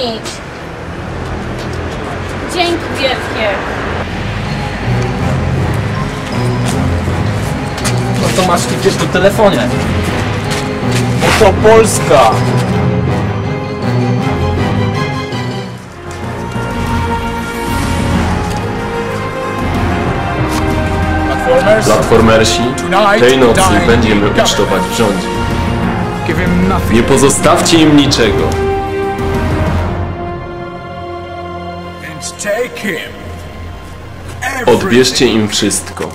zadzwonić. Dzięki wielkie. No to masz tu gdzieś w telefonie. Oto Polska! Platformers, Platformersi, tej nocy będziemy ucztować w rządzie. give him nothing. Nie pozostawcie im niczego. Odbierzcie im wszystko.